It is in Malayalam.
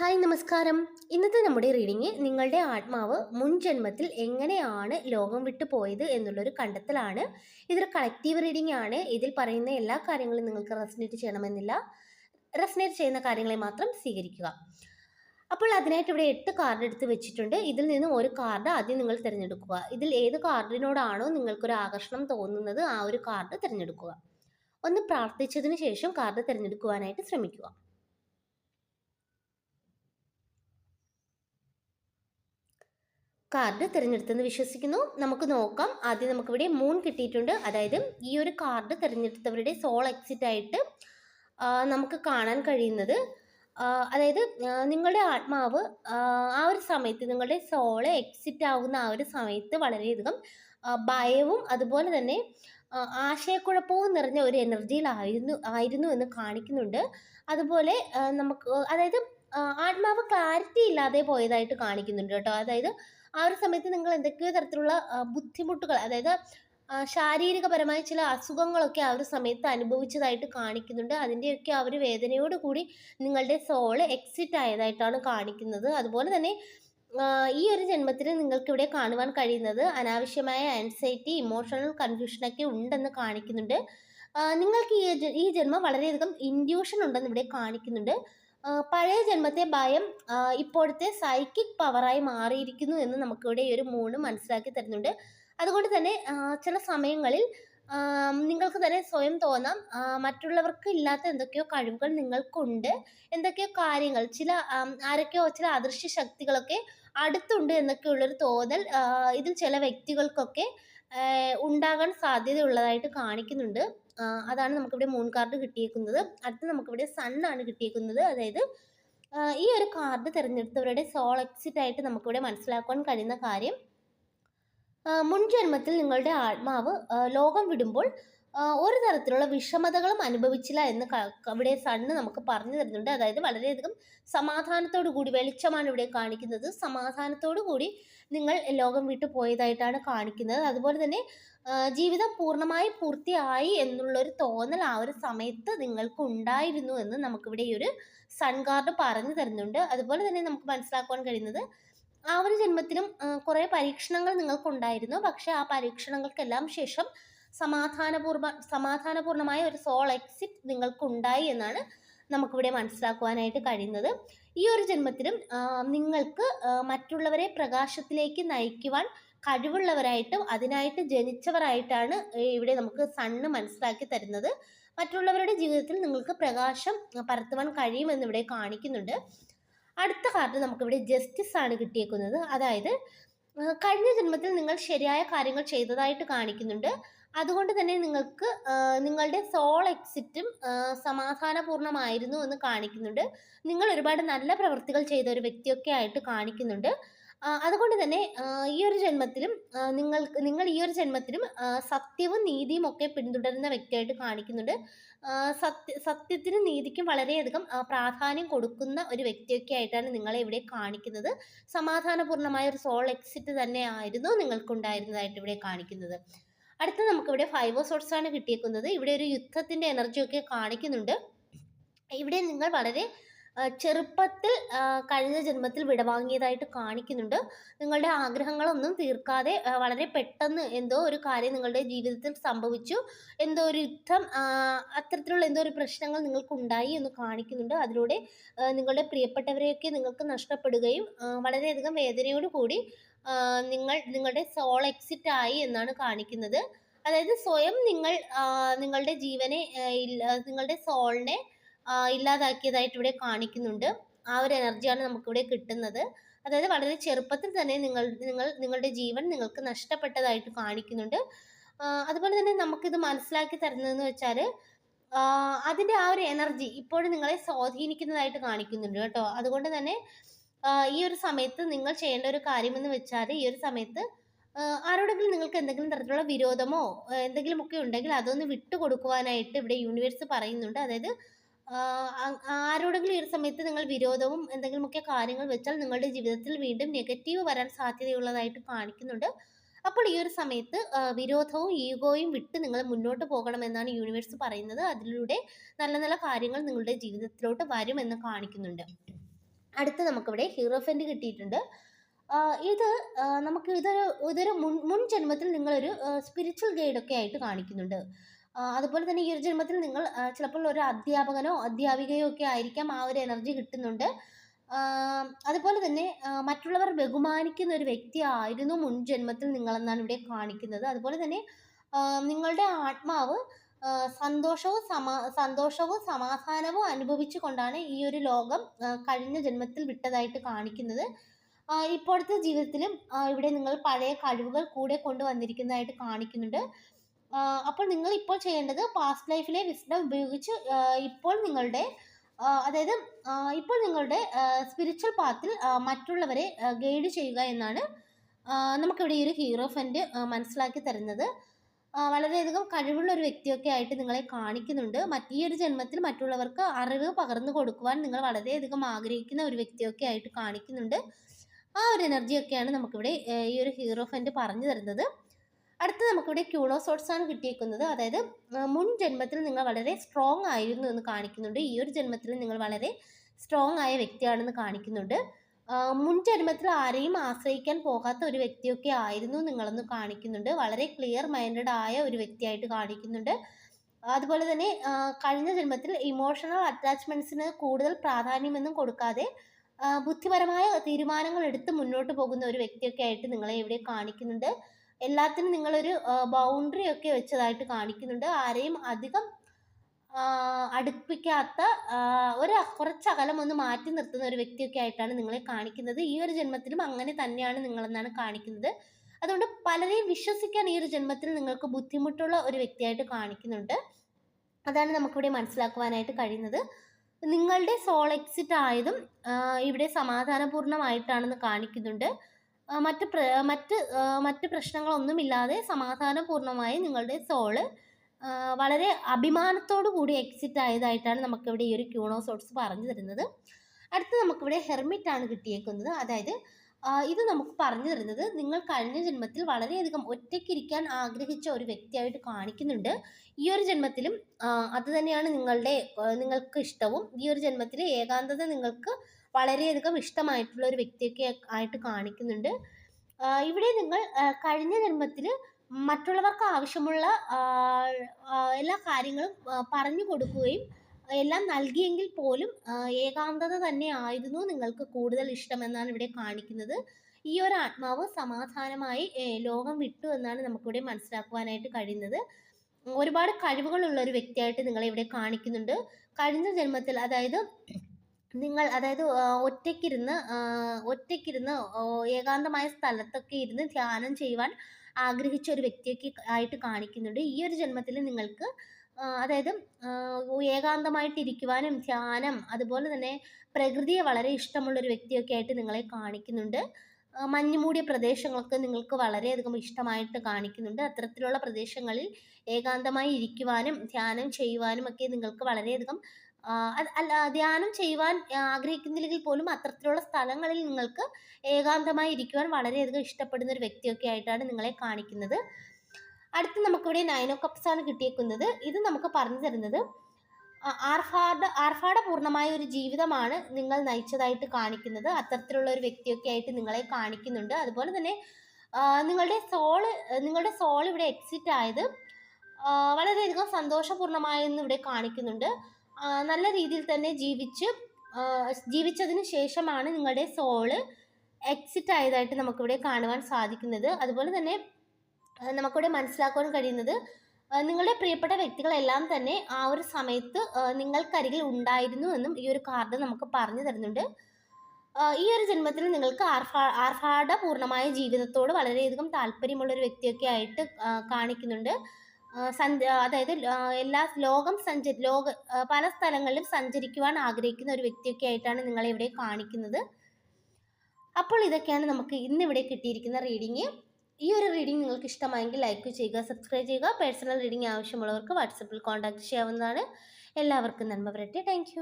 ഹായ് നമസ്കാരം. ഇന്നത്തെ നമ്മുടെ റീഡിങ് നിങ്ങളുടെ ആത്മാവ് മുൻ ജന്മത്തിൽ എങ്ങനെയാണ് ലോകം വിട്ടു പോയത് എന്നുള്ളൊരു കണ്ടെത്തലാണ്. ഇതൊരു കളക്റ്റീവ് റീഡിംഗ് ആണ്. ഇതിൽ പറയുന്ന എല്ലാ കാര്യങ്ങളും നിങ്ങൾക്ക് റെസനേറ്റ് ചെയ്യണമെന്നില്ല. റെസനേറ്റ് ചെയ്യുന്ന കാര്യങ്ങളെ മാത്രം സ്വീകരിക്കുക. അപ്പോൾ അതിനായിട്ട് ഇവിടെ എട്ട് കാർഡ് എടുത്ത് വെച്ചിട്ടുണ്ട്. ഇതിൽ നിന്ന് ഒരു കാർഡ് ആദ്യം നിങ്ങൾ തിരഞ്ഞെടുക്കുക. ഇതിൽ ഏത് കാർഡിനോടാണോ നിങ്ങൾക്കൊരു ആകർഷണം തോന്നുന്നത് ആ ഒരു കാർഡ് തിരഞ്ഞെടുക്കുക. ഒന്ന് പ്രാർത്ഥിച്ചതിന് ശേഷം കാർഡ് തിരഞ്ഞെടുക്കുവാനായിട്ട് ശ്രമിക്കുക. കാർഡ് തിരഞ്ഞെടുത്തെന്ന് വിശ്വസിക്കുന്നു. നമുക്ക് നോക്കാം. ആദ്യം നമുക്കിവിടെ മൂൺ കിട്ടിയിട്ടുണ്ട്. അതായത് ഈ ഒരു കാർഡ് തിരഞ്ഞെടുത്തവരുടെ സോൾ എക്സിറ്റ് ആയിട്ട് നമുക്ക് കാണാൻ കഴിയുന്നത്. അതായത് നിങ്ങളുടെ ആത്മാവ് ആ, ഒരു സമയത്ത് നിങ്ങളുടെ സോൾ എക്സിറ്റ് ആവുന്ന ആ ഒരു സമയത്ത് വളരെയധികം ഭയവും അതുപോലെ തന്നെ ആശയക്കുഴപ്പവും നിറഞ്ഞ ഒരു എനർജിയിലായിരുന്നു ആയിരുന്നു എന്ന് കാണിക്കുന്നുണ്ട്. അതുപോലെ നമുക്ക് അതായത് ആത്മാവ് ക്ലാരിറ്റി ഇല്ലാതെ പോയതായിട്ട് കാണിക്കുന്നുണ്ട് കേട്ടോ. അതായത് ആ ഒരു സമയത്ത് നിങ്ങൾ എന്തൊക്കെയോ തരത്തിലുള്ള ബുദ്ധിമുട്ടുകൾ അതായത് ശാരീരികപരമായ ചില അസുഖങ്ങളൊക്കെ ആ ഒരു സമയത്ത് അനുഭവിച്ചതായിട്ട് കാണിക്കുന്നുണ്ട്. അതിന്റെയൊക്കെ ആ ഒരു വേദനയോട് കൂടി നിങ്ങളുടെ സോൾ എക്സിറ്റ് ആയതായിട്ടാണ് കാണിക്കുന്നത്. അതുപോലെ തന്നെ ഈ ഒരു ജന്മത്തിൽ നിങ്ങൾക്കിവിടെ കാണുവാൻ കഴിയുന്നത് അനാവശ്യമായ ആൻസൈറ്റി ഇമോഷണൽ കൺഫ്യൂഷനൊക്കെ ഉണ്ടെന്ന് കാണിക്കുന്നുണ്ട്. നിങ്ങൾക്ക് ഈ ഈ ജന്മം വളരെയധികം ഇൻഡ്യൂഷൻ ഉണ്ടെന്ന് ഇവിടെ കാണിക്കുന്നുണ്ട്. പഴയ ജന്മത്തെ ഭയം ഇപ്പോഴത്തെ സൈക്കിക് പവറായി മാറിയിരിക്കുന്നു എന്ന് നമുക്കിവിടെ ഈ ഒരു മൂണ് മനസ്സിലാക്കി തരുന്നുണ്ട്. അതുകൊണ്ട് തന്നെ ചില സമയങ്ങളിൽ നിങ്ങൾക്ക് തന്നെ സ്വയം തോന്നാം മറ്റുള്ളവർക്ക് ഇല്ലാത്ത എന്തൊക്കെയോ കഴിവുകൾ നിങ്ങൾക്കുണ്ട് എന്തൊക്കെയോ കാര്യങ്ങൾ ചില ആരൊക്കെയോ ചില അദൃശ്യ ശക്തികളൊക്കെ അടുത്തുണ്ട് എന്നൊക്കെയുള്ളൊരു തോന്നൽ ഇതിൽ ചില വ്യക്തികൾക്കൊക്കെ ഉണ്ടാകാൻ സാധ്യതയുള്ളതായിട്ട് കാണിക്കുന്നുണ്ട്. അതാണ് നമുക്കിവിടെ മൂൺ കാർഡ് കിട്ടിയേക്കുന്നത്. അടുത്ത് നമുക്കിവിടെ സൺ ആണ് കിട്ടിയേക്കുന്നത്. അതായത് ഈ ഒരു കാർഡ് തിരഞ്ഞെടുത്തവരുടെ സോൾ എക്സിറ്റ് ആയിട്ട് നമുക്കിവിടെ മനസ്സിലാക്കാൻ കഴിയുന്ന കാര്യം മുൻ ജന്മത്തിൽ നിങ്ങളുടെ ആത്മാവ് ലോകം വിടുമ്പോൾ ഒരു തരത്തിലുള്ള വിഷമതകളും അനുഭവിച്ചില്ല എന്ന് ഇവിടെ സണ്ണ് നമുക്ക് പറഞ്ഞു തരുന്നുണ്ട്. അതായത് വളരെയധികം സമാധാനത്തോടു കൂടി വെളിച്ചമാണ് ഇവിടെ കാണിക്കുന്നത്. സമാധാനത്തോടു കൂടി നിങ്ങൾ ലോകം വിട്ടു പോയതായിട്ടാണ് കാണിക്കുന്നത്. അതുപോലെ തന്നെ ജീവിതം പൂർണമായി പൂർത്തിയായി എന്നുള്ളൊരു തോന്നൽ ആ ഒരു സമയത്ത് നിങ്ങൾക്ക് ഉണ്ടായിരുന്നു എന്ന് നമുക്കിവിടെ ഈ ഒരു സൺ കാർഡ് പറഞ്ഞു തരുന്നുണ്ട്. അതുപോലെ തന്നെ നമുക്ക് മനസ്സിലാക്കുവാൻ കഴിയുന്നത് ആ ഒരു ജന്മത്തിലും കുറേ പരീക്ഷണങ്ങൾ നിങ്ങൾക്കുണ്ടായിരുന്നു. പക്ഷേ ആ പരീക്ഷണങ്ങൾക്കെല്ലാം ശേഷം സമാധാനപൂർവ സമാധാനപൂർണമായ ഒരു സോൾ എക്സിറ്റ് നിങ്ങൾക്കുണ്ടായി എന്നാണ് നമുക്കിവിടെ മനസ്സിലാക്കുവാനായിട്ട് കഴിയുന്നത്. ഈ ഒരു ജന്മത്തിലും നിങ്ങൾക്ക് മറ്റുള്ളവരെ പ്രകാശത്തിലേക്ക് നയിക്കുവാൻ കഴിവുള്ളവരായിട്ടും അതിനായിട്ട് ജനിച്ചവരായിട്ടാണ് ഇവിടെ നമുക്ക് സണ്ണ് മനസ്സിലാക്കി തരുന്നത്. മറ്റുള്ളവരുടെ ജീവിതത്തിൽ നിങ്ങൾക്ക് പ്രകാശം പരത്തുവാൻ കഴിയുമെന്ന് ഇവിടെ കാണിക്കുന്നുണ്ട്. അടുത്ത കാർഡ് നമുക്കിവിടെ ജസ്റ്റിസ് ആണ് കിട്ടിയേക്കുന്നത്. അതായത് കഴിഞ്ഞ ജന്മത്തിൽ നിങ്ങൾ ശരിയായ കാര്യങ്ങൾ ചെയ്തതായിട്ട് കാണിക്കുന്നുണ്ട്. അതുകൊണ്ട് തന്നെ നിങ്ങൾക്ക് നിങ്ങളുടെ സോൾ എക്സിറ്റും സമാധാനപൂർണമായിരുന്നു എന്ന് കാണിക്കുന്നുണ്ട്. നിങ്ങൾ ഒരുപാട് നല്ല പ്രവൃത്തികൾ ചെയ്ത ഒരു വ്യക്തിയൊക്കെ ആയിട്ട് കാണിക്കുന്നുണ്ട്. അതുകൊണ്ട് തന്നെ ഈ ഒരു ജന്മത്തിലും നിങ്ങൾക്ക് നിങ്ങൾ ഈ ഒരു ജന്മത്തിലും സത്യവും നീതിയും ഒക്കെ പിന്തുടരുന്ന വ്യക്തിയായിട്ട് കാണിക്കുന്നുണ്ട്. സത്യ സത്യത്തിനും നീതിക്കും വളരെയധികം പ്രാധാന്യം കൊടുക്കുന്ന ഒരു വ്യക്തിയൊക്കെ ആയിട്ടാണ് നിങ്ങളെ ഇവിടെ കാണിക്കുന്നത്. സമാധാനപൂർണമായ ഒരു സോൾ എക്സിറ്റ് തന്നെ ആയിരുന്നു നിങ്ങൾക്കുണ്ടായിരുന്നതായിട്ട് ഇവിടെ കാണിക്കുന്നത്. അടുത്ത നമുക്കിവിടെ ഫൈവ് ഓഫ് സോട്ട്സ് ആണ് കിട്ടിയേക്കുന്നത്. ഇവിടെ ഒരു യുദ്ധത്തിന്റെ എനർജിയൊക്കെ കാണിക്കുന്നുണ്ട്. ഇവിടെ നിങ്ങൾ വളരെ ചെറുപ്പത്തിൽ കഴിഞ്ഞ ജന്മത്തിൽ വിടവാങ്ങിയതായിട്ട് കാണിക്കുന്നുണ്ട്. നിങ്ങളുടെ ആഗ്രഹങ്ങളൊന്നും തീർക്കാതെ വളരെ പെട്ടെന്ന് എന്തോ ഒരു കാര്യം നിങ്ങളുടെ ജീവിതത്തിൽ സംഭവിച്ചു. എന്തോ ഒരു യുദ്ധം അത്തരത്തിലുള്ള എന്തോ ഒരു പ്രശ്നങ്ങൾ നിങ്ങൾക്കുണ്ടായി എന്ന് കാണിക്കുന്നുണ്ട്. അതിലൂടെ നിങ്ങളുടെ പ്രിയപ്പെട്ടവരെയൊക്കെ നിങ്ങൾക്ക് നഷ്ടപ്പെടുകയും വളരെയധികം വേദനയോട് കൂടി ആ, നിങ്ങൾ നിങ്ങളുടെ സോൾ എക്സിറ്റ് ആയി എന്നാണ് കാണിക്കുന്നത്. അതായത് സ്വയം നിങ്ങൾ നിങ്ങളുടെ ജീവനെ നിങ്ങളുടെ സോളിനെ ഇല്ലാതാക്കിയതായിട്ട് ഇവിടെ കാണിക്കുന്നുണ്ട്. ആ ഒരു എനർജിയാണ് നമുക്കിവിടെ കിട്ടുന്നത്. അതായത് വളരെ ചെറുപ്പത്തിൽ തന്നെ നിങ്ങൾ നിങ്ങൾ നിങ്ങളുടെ ജീവൻ നിങ്ങൾക്ക് നഷ്ടപ്പെട്ടതായിട്ട് കാണിക്കുന്നുണ്ട്. അതുപോലെ തന്നെ നമുക്കിത് മനസ്സിലാക്കി തരുന്നതെന്ന് വെച്ചാൽ അതിന്റെ ആ ഒരു എനർജി ഇപ്പോഴും നിങ്ങളെ സ്വാധീനിക്കുന്നതായിട്ട് കാണിക്കുന്നുണ്ട് കേട്ടോ. അതുകൊണ്ട് തന്നെ ഈ ഒരു സമയത്ത് നിങ്ങൾ ചെയ്യേണ്ട ഒരു കാര്യമെന്ന് വെച്ചാൽ ഈ ഒരു സമയത്ത് ആരോടെങ്കിലും നിങ്ങൾക്ക് എന്തെങ്കിലും തരത്തിലുള്ള വിരോധമോ എന്തെങ്കിലും എന്തെങ്കിലുമൊക്കെ ഉണ്ടെങ്കിൽ അതൊന്ന് വിട്ടുകൊടുക്കുവാനായിട്ട് ഇവിടെ യൂണിവേഴ്സ് പറയുന്നുണ്ട്. അതായത് ആരോടെങ്കിലും ഈ ഒരു സമയത്ത് നിങ്ങൾ വിരോധവും എന്തെങ്കിലുമൊക്കെ കാര്യങ്ങൾ വെച്ചാൽ നിങ്ങളുടെ ജീവിതത്തിൽ വീണ്ടും നെഗറ്റീവ് വരാൻ സാധ്യതയുള്ളതായിട്ട് കാണിക്കുന്നുണ്ട്. അപ്പോൾ ഈ ഒരു സമയത്ത് വിരോധവും ഈഗോയും വിട്ട് നിങ്ങൾ മുന്നോട്ട് പോകണമെന്നാണ് യൂണിവേഴ്സ് പറയുന്നത്. അതിലൂടെ നല്ല നല്ല കാര്യങ്ങൾ നിങ്ങളുടെ ജീവിതത്തിലോട്ട് വരുമെന്ന് കാണിക്കുന്നുണ്ട്. അടുത്ത് നമുക്കിവിടെ ഹീറോഫന്റ് കിട്ടിയിട്ടുണ്ട്. ഇത് നമുക്ക് ഇതൊരു ഇതൊരു മുൻ മുൻ ജന്മത്തിൽ നിങ്ങളൊരു സ്പിരിച്വൽ ഗൈഡൊക്കെ ആയിട്ട് കാണിക്കുന്നുണ്ട്. അതുപോലെ തന്നെ ഈ ഒരു ജന്മത്തിൽ നിങ്ങൾ ചിലപ്പോൾ ഒരു അധ്യാപകനോ അധ്യാപികയോ ഒക്കെ ആയിരിക്കാം ആ ഒരു എനർജി കിട്ടുന്നുണ്ട്. അതുപോലെ തന്നെ മറ്റുള്ളവർ ബഹുമാനിക്കുന്ന ഒരു വ്യക്തി ആയിരുന്നു മുൻ ജന്മത്തിൽ നിങ്ങളെന്നാണ് ഇവിടെ കാണിക്കുന്നത്. അതുപോലെ തന്നെ നിങ്ങളുടെ ആത്മാവ് സന്തോഷവും സമാ സന്തോഷവും സമാധാനവും അനുഭവിച്ചു കൊണ്ടാണ് ഈ ഒരു ലോകം കഴിഞ്ഞ ജന്മത്തിൽ വിട്ടതായിട്ട് കാണിക്കുന്നത്. ഇപ്പോഴത്തെ ജീവിതത്തിലും ഇവിടെ നിങ്ങൾ പഴയ കഴിവുകൾ കൂടെ കൊണ്ടുവന്നിരിക്കുന്നതായിട്ട് കാണിക്കുന്നുണ്ട്. അപ്പോൾ നിങ്ങൾ ഇപ്പോൾ ചെയ്യേണ്ടത് പാസ്റ്റ് ലൈഫിലെ വിസ്ഡം ഉപയോഗിച്ച് ഇപ്പോൾ നിങ്ങളുടെ അതായത് ഇപ്പോൾ നിങ്ങളുടെ സ്പിരിച്വൽ പാത്തിൽ മറ്റുള്ളവരെ ഗൈഡ് ചെയ്യുക എന്നാണ് നമുക്കിവിടെ ഈ ഒരു ഹീറോ ഫണ്ട് മനസ്സിലാക്കി തരുന്നത്. വളരെയധികം കഴിവുള്ള ഒരു വ്യക്തിയൊക്കെ ആയിട്ട് നിങ്ങളെ കാണിക്കുന്നുണ്ട്. മറ്റ് ഒരു ജന്മത്തിൽ മറ്റുള്ളവർക്ക് അറിവ് പകർന്നു കൊടുക്കുവാൻ നിങ്ങൾ വളരെയധികം ആഗ്രഹിക്കുന്ന ഒരു വ്യക്തിയൊക്കെ ആയിട്ട് കാണിക്കുന്നുണ്ട്. ആ ഒരു എനർജിയൊക്കെയാണ് നമുക്കിവിടെ ഈ ഒരു ഹീറോ ഫണ്ട് പറഞ്ഞു തരുന്നത്. അടുത്ത് നമുക്കിവിടെ ക്യൂണോസോട്സ് ആണ് കിട്ടിയേക്കുന്നത്. അതായത് മുൻ ജന്മത്തിൽ നിങ്ങൾ വളരെ സ്ട്രോങ് ആയിരുന്നു എന്ന് കാണിക്കുന്നുണ്ട്. ഈ ഒരു ജന്മത്തിൽ നിങ്ങൾ വളരെ സ്ട്രോങ് ആയ വ്യക്തിയാണെന്ന് കാണിക്കുന്നുണ്ട്. മുൻ ജന്മത്തിൽ ആരെയും ആശ്രയിക്കാൻ പോകാത്ത ഒരു വ്യക്തിയൊക്കെ ആയിരുന്നു നിങ്ങളെന്ന് കാണിക്കുന്നുണ്ട്. വളരെ ക്ലിയർ മൈൻഡഡ് ആയ ഒരു വ്യക്തിയായിട്ട് കാണിക്കുന്നുണ്ട്. അതുപോലെ തന്നെ കഴിഞ്ഞ ജന്മത്തിൽ ഇമോഷണൽ അറ്റാച്ച്മെന്റ്സിന് കൂടുതൽ പ്രാധാന്യമൊന്നും കൊടുക്കാതെ ബുദ്ധിപരമായ തീരുമാനങ്ങൾ എടുത്ത് മുന്നോട്ട് പോകുന്ന ഒരു വ്യക്തിയൊക്കെ ആയിട്ട് നിങ്ങളെ ഇവിടെ കാണിക്കുന്നുണ്ട്. എല്ലാത്തിനും നിങ്ങളൊരു ബൗണ്ടറി ഒക്കെ വെച്ചതായിട്ട് കാണിക്കുന്നുണ്ട്. ആരെയും അധികം അടുപ്പിക്കാത്ത ഒരു കുറച്ച് അകലം ഒന്ന് മാറ്റി നിർത്തുന്ന ഒരു വ്യക്തിയൊക്കെ ആയിട്ടാണ് നിങ്ങളെ കാണിക്കുന്നത്. ഈ ഒരു ജന്മത്തിലും അങ്ങനെ തന്നെയാണ് നിങ്ങളെന്നാണ് കാണിക്കുന്നത്. അതുകൊണ്ട് പലരെയും വിശ്വസിക്കാൻ ഈ ഒരു ജന്മത്തിൽ നിങ്ങൾക്ക് ബുദ്ധിമുട്ടുള്ള ഒരു വ്യക്തിയായിട്ട് കാണിക്കുന്നുണ്ട്. അതാണ് നമുക്കിവിടെ മനസ്സിലാക്കുവാനായിട്ട് കഴിയുന്നത്. നിങ്ങളുടെ സോൾ എക്സിറ്റ് ആയതും ഇവിടെ സമാധാനപൂർണമായിട്ടാണെന്ന് കാണിക്കുന്നുണ്ട്. മറ്റ് മറ്റ് മറ്റ് പ്രശ്നങ്ങളൊന്നുമില്ലാതെ സമാധാനപൂർണമായി നിങ്ങളുടെ സോൾ വളരെ അഭിമാനത്തോടു കൂടി എക്സിറ്റ് ആയതായിട്ടാണ് നമുക്കിവിടെ ഈ ഒരു ക്യൂണോസോട്സ് പറഞ്ഞു തരുന്നത്. അടുത്ത് നമുക്കിവിടെ ഹെർമിറ്റ് ആണ് കിട്ടിയേക്കുന്നത്. അതായത് ഇത് നമുക്ക് പറഞ്ഞു തരുന്നത് നിങ്ങൾ കഴിഞ്ഞ ജന്മത്തിൽ വളരെയധികം ഒറ്റയ്ക്കിരിക്കാൻ ആഗ്രഹിച്ച ഒരു വ്യക്തിയായിട്ട് കാണിക്കുന്നുണ്ട്. ഈ ഒരു ജന്മത്തിലും അത് തന്നെയാണ് നിങ്ങളുടെ നിങ്ങൾക്ക് ഇഷ്ടവും. ഈ ഒരു ജന്മത്തിൽ ഏകാന്തത നിങ്ങൾക്ക് വളരെയധികം ഇഷ്ടമായിട്ടുള്ള ഒരു വ്യക്തിയൊക്കെ ആയിട്ട് കാണിക്കുന്നുണ്ട്. ഇവിടെ നിങ്ങൾ കഴിഞ്ഞ ജന്മത്തിൽ മറ്റുള്ളവർക്ക് ആവശ്യമുള്ള എല്ലാ കാര്യങ്ങളും പറഞ്ഞു കൊടുക്കുകയും എല്ലാം നൽകിയെങ്കിൽ പോലും ഏകാന്തത തന്നെ ആയിരുന്നു നിങ്ങൾക്ക് കൂടുതൽ ഇഷ്ടമെന്നാണ് ഇവിടെ കാണിക്കുന്നത്. ഈ ഒരു ആത്മാവ് സമാധാനമായി ലോകം വിട്ടു എന്നാണ് നമുക്കിവിടെ മനസ്സിലാക്കുവാനായിട്ട് കഴിയുന്നത്. ഒരുപാട് കഴിവുകളുള്ള ഒരു വ്യക്തിയായിട്ട് നിങ്ങളെ ഇവിടെ കാണിക്കുന്നുണ്ട്. കഴിഞ്ഞ ജന്മത്തിൽ അതായത് നിങ്ങൾ അതായത് ഒറ്റയ്ക്കിരുന്ന് ഒറ്റയ്ക്കിരുന്ന് ഏകാന്തമായ സ്ഥലത്തൊക്കെ ഇരുന്ന് ധ്യാനം ചെയ്യുവാൻ ആഗ്രഹിച്ച ഒരു വ്യക്തിയൊക്കെ ആയിട്ട് കാണിക്കുന്നുണ്ട്. ഈ ഒരു ജന്മത്തിൽ നിങ്ങൾക്ക് അതായത് ഏകാന്തമായിട്ടിരിക്കുവാനും ധ്യാനം അതുപോലെ തന്നെ പ്രകൃതിയെ വളരെ ഇഷ്ടമുള്ള ഒരു വ്യക്തിയൊക്കെ ആയിട്ട് നിങ്ങളെ കാണിക്കുന്നുണ്ട്. മഞ്ഞുമൂടിയ പ്രദേശങ്ങളൊക്കെ നിങ്ങൾക്ക് വളരെയധികം ഇഷ്ടമായിട്ട് കാണിക്കുന്നുണ്ട്. അത്തരത്തിലുള്ള പ്രദേശങ്ങളിൽ ഏകാന്തമായി ഇരിക്കുവാനും ധ്യാനം ചെയ്യുവാനും ഒക്കെ നിങ്ങൾക്ക് വളരെയധികം ധ്യാനം ചെയ്യുവാൻ ആഗ്രഹിക്കുന്നില്ലെങ്കിൽ പോലും അത്തരത്തിലുള്ള സ്ഥലങ്ങളിൽ നിങ്ങൾക്ക് ഏകാന്തമായി ഇരിക്കുവാൻ വളരെയധികം ഇഷ്ടപ്പെടുന്ന ഒരു വ്യക്തിയൊക്കെ ആയിട്ടാണ് നിങ്ങളെ കാണിക്കുന്നത്. അടുത്ത് നമുക്കിവിടെ നയനോ കപ്സാണ് കിട്ടിയേക്കുന്നത്. ഇത് നമുക്ക് പറഞ്ഞു തരുന്നത് ആ, ആർഭാട ആർഭാടപൂർണമായ ഒരു ജീവിതമാണ് നിങ്ങൾ നയിച്ചതായിട്ട് കാണിക്കുന്നത്. അത്തരത്തിലുള്ള ഒരു വ്യക്തിയൊക്കെ ആയിട്ട് നിങ്ങളെ കാണിക്കുന്നുണ്ട്. അതുപോലെ തന്നെ നിങ്ങളുടെ സോൾ നിങ്ങളുടെ സോൾ ഇവിടെ എക്സിറ്റ് ആയത് വളരെയധികം സന്തോഷപൂർണമായെന്ന് ഇവിടെ കാണിക്കുന്നുണ്ട്. നല്ല രീതിയിൽ തന്നെ ജീവിച്ച് ജീവിച്ചതിന് ശേഷമാണ് നിങ്ങളുടെ സോൾ എക്സിറ്റ് ആയതായിട്ട് നമുക്കിവിടെ കാണുവാൻ സാധിക്കുന്നത്. അതുപോലെ തന്നെ നമുക്കിവിടെ മനസ്സിലാക്കുവാൻ കഴിയുന്നത് നിങ്ങളുടെ പ്രിയപ്പെട്ട വ്യക്തികളെല്ലാം തന്നെ ആ ഒരു സമയത്ത് നിങ്ങൾക്കരികിൽ ഉണ്ടായിരുന്നു എന്നും ഈ ഒരു കാർഡ് നമുക്ക് പറഞ്ഞു തരുന്നുണ്ട്. ഈ ഒരു ജന്മത്തിൽ നിങ്ങൾക്ക് ആർഭാ ആർഭാടപൂർണമായ ജീവിതത്തോട് വളരെയധികം താല്പര്യമുള്ള ഒരു വ്യക്തിയൊക്കെ ആയിട്ട് കാണിക്കുന്നുണ്ട്. സഞ്ച അതായത് എല്ലാ ലോകം സഞ്ചരി ലോക പല സ്ഥലങ്ങളിലും സഞ്ചരിക്കുവാൻ ആഗ്രഹിക്കുന്ന ഒരു വ്യക്തിയൊക്കെ ആയിട്ടാണ് നിങ്ങളെ ഇവിടെ കാണിക്കുന്നത്. അപ്പോൾ ഇതൊക്കെയാണ് നമുക്ക് ഇന്നിവിടെ കിട്ടിയിരിക്കുന്ന റീഡിങ് ഈ ഒരു റീഡിംഗ് നിങ്ങൾക്ക് ഇഷ്ടമായെങ്കിൽ ലൈക്ക് ചെയ്യുക സബ്സ്ക്രൈബ് ചെയ്യുക. പേഴ്സണൽ റീഡിംഗ് ആവശ്യമുള്ളവർക്ക് വാട്സപ്പിൽ കോൺടാക്ട് ചെയ്യാവുന്നതാണ്. എല്ലാവർക്കും നന്മ വരട്ടെ താങ്ക്